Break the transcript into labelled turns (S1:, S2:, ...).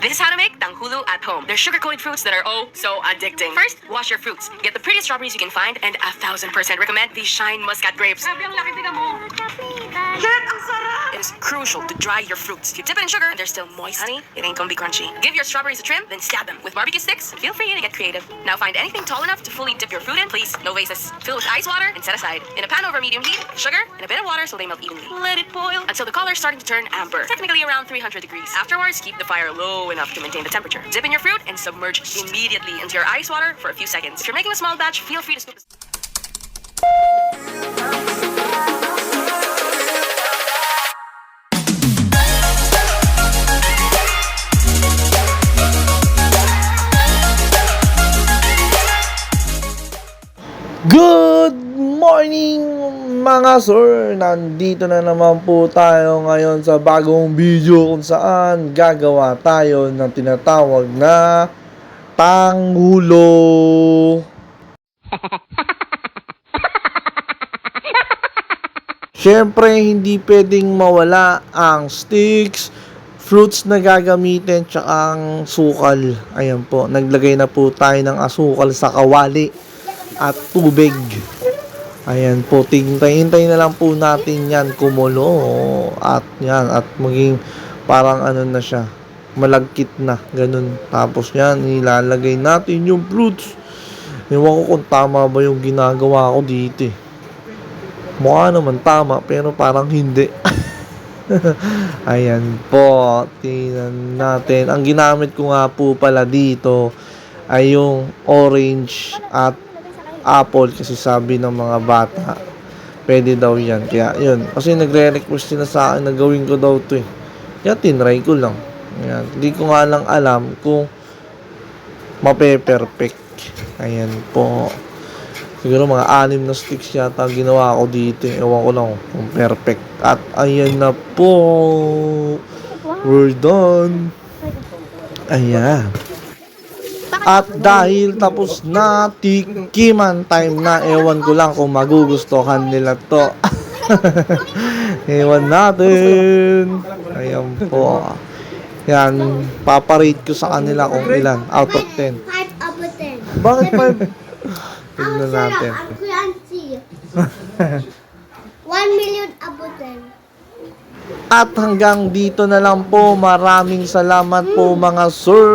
S1: This is how to make tanghulu at home. They're sugar-coated fruits that are oh so addicting. First, wash your fruits. Get the prettiest strawberries you can find and a thousand percent recommend these Shine Muscat grapes.
S2: Grabe ang laki tingnan mo.
S1: Jet, ang! It is crucial to dry your fruits. If you dip it in sugar and they're still moist, honey, it ain't gonna be crunchy. Give your strawberries a trim, then stab them with barbecue sticks. Feel free to get creative. Now find anything tall enough to fully dip your fruit in, please. No vases. Fill with ice water and set aside. In a pan over medium heat, sugar and a bit of water so they melt evenly. Let it boil until the color is starting to turn amber, technically around 300 degrees. Afterwards, keep the fire low enough to maintain the temperature. Dip in your fruit and submerge immediately into your ice water for a few seconds. If you're making a small batch, feel free to scoop.
S3: Good morning mga sir! Nandito na naman po tayo ngayon sa bagong video kung saan gagawa tayo ng tinatawag na tanghulo. Siyempre, hindi pwedeng mawala ang sticks, fruits na gagamitin, tsaka ang sukal. Ayan po, naglagay na po tayo ng asukal sa kawali at tubig. Ayan po, hintay-hintay na lang po natin yan kumulo at yan at maging parang ano na siya, malagkit na, ganun. Tapos yan, ilalagay natin yung fruits. Ewan ko kung tama ba yung ginagawa ko dito eh. Mukha naman tama, pero parang hindi. Ayan po, tingnan natin. Ang ginamit ko nga po pala dito ay yung orange at apple kasi sabi ng mga bata pwede daw yan. Kaya yun. Kasi nagre-request sila sa akin na gawin ko daw to eh. Kaya tinry ko lang. Ayan. hindi ko nga lang alam kung mape-perfect. Ayan po. Siguro mga anim na sticks yata ginawa ko dito eh. ewan ko lang kung perfect. At ayan na po. We're done. Ayan at dahil tapos na tikiman time na, ewan ko lang kung magugustuhan nila to. ewan natin. Ayan po. Yan, paparate ko sa kanila kung ilan out of 10.
S4: 5 over 10.
S3: Bakit 5?
S4: Ang
S3: Tignan natin.
S4: ang crunchy. 1 million over 10.
S3: At hanggang dito na lang po. Maraming salamat po mga sir.